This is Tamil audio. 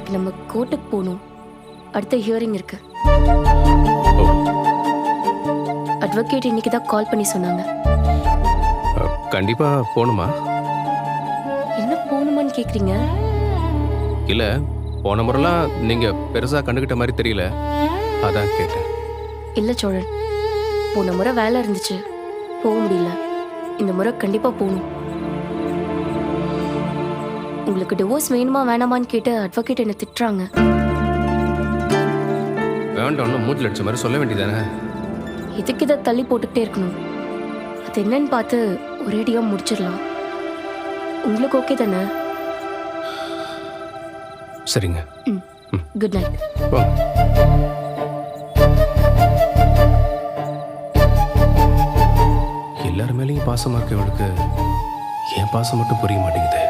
நாளைக்கு நம்ம கோர்ட்டுக்கு போகணும். அடுத்த ஹியரிங் இருக்கு. அட்வொகேட் இன்னைக்கு தான் கால் பண்ணி சொன்னாங்க. கண்டிப்பா போகணுமா? என்ன போகணுமான்னு கேக்குறீங்க? இல்ல போன முறைலாம் நீங்க பெருசா கண்டுக்கிட்ட மாதிரி தெரியல. அதான் கேட்டேன். இல்ல சோழன் போன முறை வேலை இருந்துச்சு. போக முடியல. இந்த முறை கண்டிப்பா போகணும். உங்களுக்கு டிவோர்ஸ் வேணுமா வேணாமான்னு கேட்டு அட்வொகேட் என்ன திட்டுறாங்க. வேண்டாம் மூட்டில் அடிச்ச மாதிரி சொல்ல வேண்டியதானே எதுக்கு இதை தள்ளி போட்டுக்கிட்டே இருக்கணும்? அது என்னன்னு பார்த்து ஒரேடியா முடிச்சிடலாம். உங்களுக்கு ஓகே தானே? சரிங்க. ம். குட் நைட் எல்லார் மேலேயும் பாசமா இருக்கவளுக்கு என் பாசம் மட்டும் புரிய மாட்டேங்குது?